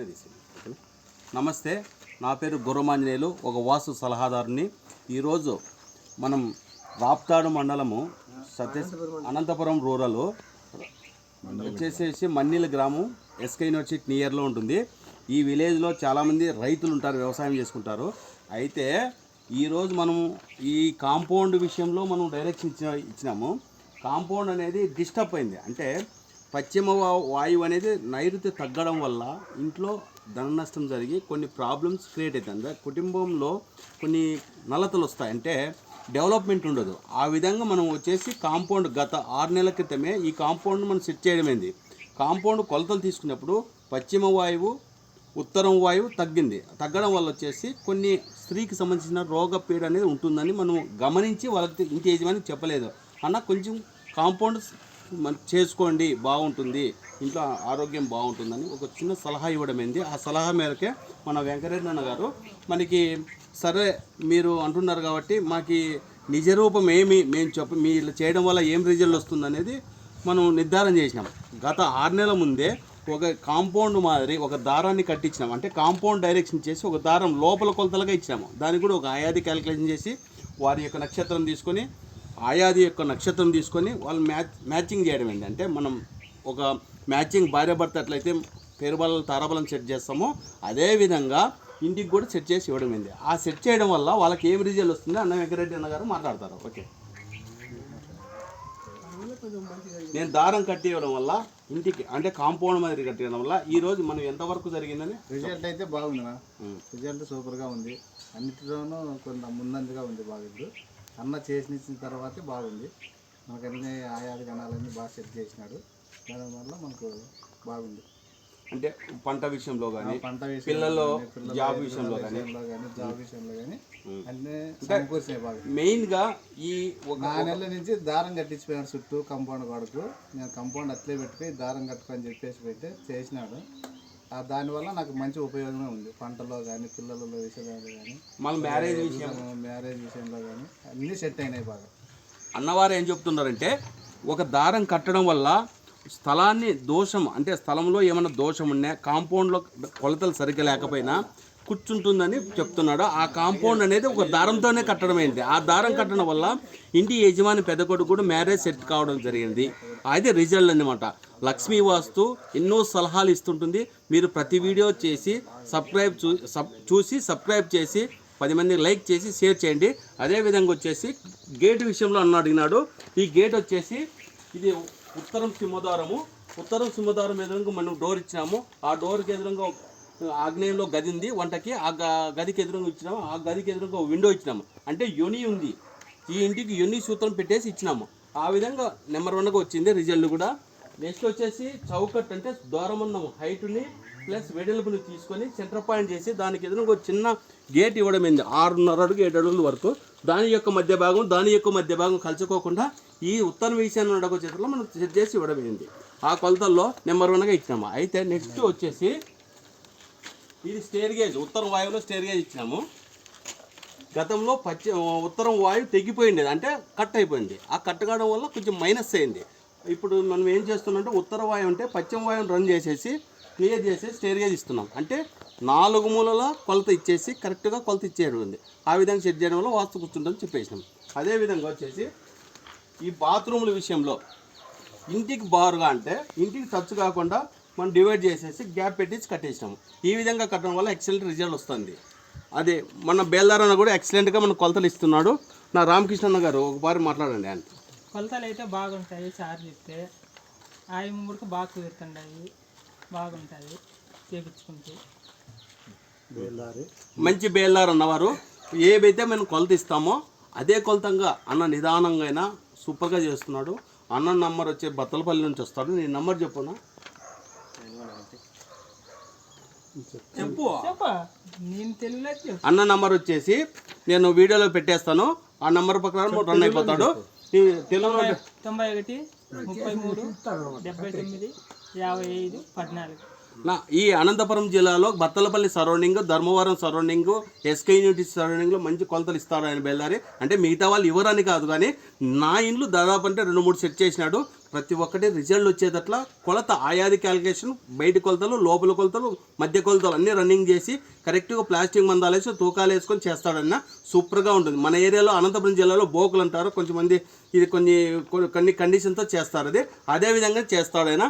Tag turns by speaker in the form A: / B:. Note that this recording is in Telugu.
A: పక్కనే తీసేయండి ఓకేనా? నమస్తే నా పేరు గుర్రమాంజనేయులు. ఒక వాస్తు సలహాదారుని. ఈరోజు మనం రాప్తాడు మండలము సత్య అనంతపురం రూరల్ వచ్చేసేసి మన్నీల గ్రామం ఎస్కే యూనివర్సిటీ నియర్లో ఉంటుంది. ఈ విలేజ్లో చాలామంది రైతులు ఉంటారు వ్యవసాయం చేసుకుంటారు. అయితే ఈరోజు మనం ఈ కాంపౌండ్ విషయంలో మనం డైరెక్షన్ ఇచ్చిన ఇచ్చినాము. కాంపౌండ్ అనేది డిస్టర్బ్ అయింది. అంటే పశ్చిమ వాయువు అనేది నైరుతి తగ్గడం వల్ల ఇంట్లో ధన నష్టం జరిగి కొన్ని ప్రాబ్లమ్స్ క్రియేట్ అవుతాయి. అంటే కుటుంబంలో కొన్ని నలతలు వస్తాయి. అంటే డెవలప్మెంట్ ఉండదు. ఆ విధంగా మనం వచ్చేసి కాంపౌండ్ గత ఆరు నెలల క్రితమే ఈ కాంపౌండ్ మనం సెట్ చేయడమైంది కాంపౌండ్ కొలతలు తీసుకున్నప్పుడు పశ్చిమ వాయువు ఉత్తరం వాయువు తగ్గింది. తగ్గడం వల్ల వచ్చేసి కొన్ని స్త్రీకి సంబంధించిన రోగ పీడ అనేది ఉంటుందని మనం గమనించి వాళ్ళకి ఇంటి యజమాని చెప్పలేదు. అన్న కొంచెం కాంపౌండ్ మన చేసుకోండి బాగుంటుంది ఇంట్లో ఆరోగ్యం బాగుంటుందని ఒక చిన్న సలహా ఇవ్వడమైంది. ఆ సలహా మేరకే మన వెంకటరెడ్డి గారు మనకి సరే మీరు అంటున్నారు కాబట్టి మాకు నిజ రూపం ఏమి మేము చెప్ప మీ ఇలా చేయడం వల్ల ఏం రిజల్ట్ వస్తుంది అనేది మనం నిర్ధారణ చేసినాం. గత ఆరు నెలల ముందే ఒక కాంపౌండ్ మాదిరి ఒక దారాన్ని కట్టించినాం. అంటే కాంపౌండ్ డైరెక్షన్ చేసి ఒక దారం లోపల కొలతలుగా ఇచ్చినాము. దానికి కూడా ఒక ఆయాది క్యాలిక్యులేషన్ చేసి వారి యొక్క నక్షత్రం తీసుకొని ఆయాది యొక్క నక్షత్రం తీసుకొని వాళ్ళు మ్యాచ్ మ్యాచింగ్ చేయడం ఏంటి అంటే మనం ఒక మ్యాచింగ్ భార్య భర్త ఎట్లయితే పేరుబలం తారాబలం సెట్ చేస్తామో అదే విధంగా ఇంటికి కూడా సెట్ చేసి ఇవ్వడం ఏంది. ఆ సెట్ చేయడం వల్ల వాళ్ళకి ఏం రిజల్ట్ వస్తుందో అన్న వెంకరెడ్డి అన్న గారు మాట్లాడతారు. ఓకే. నేను దారం కట్టి ఇవ్వడం వల్ల ఇంటికి అంటే కాంపౌండ్ మాదిరి కట్టడం వల్ల ఈ రోజు మనం ఎంతవరకు జరిగిందని
B: రిజల్ట్ అయితే బాగుందినా రిజల్ట్ సూపర్గా ఉంది. అన్నిటిలోనూ కొంత ముందంజగా ఉంది బాగా ఇప్పుడు. అన్న చేసిన ఇచ్చిన తర్వాతే బాగుంది. మనకు అన్ని ఆయాది గణాలన్నీ బాగా సెట్ చేసినాడు. దానివల్ల మనకు బాగుంది.
A: అంటే పంట విషయంలో కానీ
B: పంట విషయంలో
A: పిల్లలు
B: కానీ, పిల్లల
A: జాబ్ విషయంలో కానీ
B: జాబ్ విషయంలో కానీ అన్నీ బాగా.
A: మెయిన్గా ఈ
B: నా నెలల నుంచి దారం కట్టించిపోయాడు చుట్టూ కంపౌండ్ కొడుకు నేను కంపౌండ్ అట్లే పెట్టుకుని దారం కట్టుకొని చెప్పేసి పెట్టి చేసినాడు. దానివల్ల నాకు మంచి ఉపయోగమే ఉంది. పంటలో కానీ పిల్లల విషయంలో కానీ
A: మన మ్యారేజ్ విషయం
B: మ్యారేజ్ విషయంలో కానీ అన్నీ సెట్ అయినాయి బాగా.
A: అన్నవారు ఏం చెప్తున్నారంటే ఒక దారం కట్టడం వల్ల స్థలాన్ని దోషం అంటే స్థలంలో ఏమైనా దోషం ఉన్నా కాంపౌండ్లో కొలతలు సరిగ్గా లేకపోయినా కూర్చుంటుందని చెప్తున్నాడు. ఆ కాంపౌండ్ అనేది ఒక దారంతోనే కట్టడం అయింది ఆ దారం కట్టడం వల్ల ఇంటి యజమాని పెద్ద కొడుకు కూడా మ్యారేజ్ సెట్ కావడం జరిగింది. అది రిజల్ట్ అన్నమాట. లక్ష్మీ వాస్తు ఎన్నో సలహాలు ఇస్తుంటుంది. మీరు ప్రతి వీడియో చేసి సబ్స్క్రైబ్ చూ సబ్ చూసి సబ్స్క్రైబ్ చేసి పది మంది లైక్ చేసి షేర్ చేయండి. అదేవిధంగా వచ్చేసి గేట్ విషయంలో అన్న అడిగినాడు. ఈ గేట్ వచ్చేసి ఇది ఉత్తరం సింహద్వారము. ఉత్తరం సింహద్వారం ఎదురుగా మనం డోర్ ఇచ్చినాము. ఆ డోర్కి ఎదురుగా ఆగ్నేయంలో గది ఉంది. వంటకి ఆ గదికి ఎదురుగా ఇచ్చినాము. ఆ గదికి ఎదురుగా విండో ఇచ్చినాము. అంటే యోని ఉంది. ఈ ఇంటికి యోని సూత్రం పెట్టేసి ఇచ్చినాము. ఆ విధంగా నెంబర్ వన్గా వచ్చింది రిజల్ట్ కూడా. నెక్స్ట్ వచ్చేసి చౌకట్ అంటే దూరం ఉన్న హైట్ని ప్లస్ వెడల్పుని తీసుకొని సెంటర్ పాయింట్ చేసి దానికి ఎదురుగా ఒక చిన్న గేట్ ఇవ్వడం ఏంది? ఆరున్నర అడుగు ఏడు అడుగుల వరకు. దాని యొక్క మధ్య భాగం దాని యొక్క మధ్య భాగం కలుసుకోకుండా ఈ ఉత్తర విషయాన్ని ఉండక చేతుల్లో మనం సెట్ చేసి ఇవ్వడం ఏంది? ఆ కొలతల్లో నెంబర్ వన్గా ఇచ్చినాము. అయితే నెక్స్ట్ వచ్చేసి ఇది స్టేర్ గేజ్ ఉత్తర వాయువులో స్టేర్ గేజ్ ఇచ్చినాము. గతంలో పశ్చి ఉత్తరం వాయువు తెగిపోయింది అంటే కట్ అయిపోయింది. ఆ కట్ కావడం వల్ల కొంచెం మైనస్ అయింది. ఇప్పుడు మనం ఏం చేస్తున్నామంటే ఉత్తర వాయువు అంటే పశ్చిమ వాయువుని రన్ చేసేసి క్లియర్ చేసేసి స్టేర్ గేజ్ ఇస్తున్నాం. అంటే నాలుగు మూలల కొలత ఇచ్చేసి కరెక్ట్గా కొలత ఇచ్చేయడం ఉంది ఆ విధంగా సెట్ చేయడం వల్ల వాస్తు కూర్చుంటుందని చెప్పేసినాం. అదేవిధంగా వచ్చేసి ఈ బాత్రూముల విషయంలో ఇంటికి బారుగా అంటే ఇంటికి టచ్ కాకుండా మనం డివైడ్ చేసేసి గ్యాప్ పెట్టేసి కట్టేసినాము ఈ విధంగా కట్టడం వల్ల ఎక్సలెంట్ రిజల్ట్ వస్తుంది. అదే మన బేల్దారన్న కూడా ఎక్సలెంట్గా మన కొలతలు ఇస్తున్నాడు. నా రామకృష్ణన్న గారు ఒకసారి మాట్లాడండి ఆయన.
C: కొలతలు అయితే బాగుంటాయి సార్ చెప్తే. ఆయన మురికి బాగా కుదురుతుంటాయి బాగుంటుంది చేపించుకుంటే.
A: మంచి బేల్దార్ అన్నవారు. ఏవైతే మనం కొలత ఇస్తామో అదే కొలతంగా అన్న నిదానంగా అయినా సూపర్గా చేస్తున్నాడు. అన్న నంబర్ వచ్చే బత్తలపల్లి నుంచి వస్తాడు. నీ నంబర్ చెప్పునా చెప్పు.
C: నేను
A: అన్న నంబర్ వచ్చేసి నేను వీడియోలో పెట్టేస్తాను. ఆ నంబర్ ప్రకారం రన్ అయిపోతాడు.
C: తొంభై ఒకటి ముప్పై మూడు డెబ్బై తొమ్మిది యాభై ఐదు పద్నాలుగు.
A: ఈ అనంతపురం జిల్లాలో Battalapalli surrounding Dharmavaram surrounding SK unity సరౌండింగ్లో మంచి కొలతలు ఇస్తారు ఆయన బెల్లారి. అంటే మిగతా వాళ్ళు ఇవ్వరని కాదు కానీ నా ఇండ్లు దాదాపు అంటే రెండు మూడు సెట్ చేసినాడు. ప్రతి ఒక్కటి రిజల్ట్ వచ్చేటట్ల కొలత ఆయాది క్యాలిక్యులేషన్ బయట కొలతలు లోపల కొలతలు మధ్య కొలతలు అన్నీ రన్నింగ్ చేసి కరెక్ట్గా ప్లాస్టిక్ మందాలు వేసి తూకాలు వేసుకొని చేస్తాడన్న సూపర్గా ఉంటుంది. మన ఏరియాలో అనంతపురం జిల్లాలో బోకులు అంటారు. కొంచెం మంది ఇది కొన్ని కొన్ని కండిషన్తో చేస్తారు అది. అదే విధంగా చేస్తాడైనా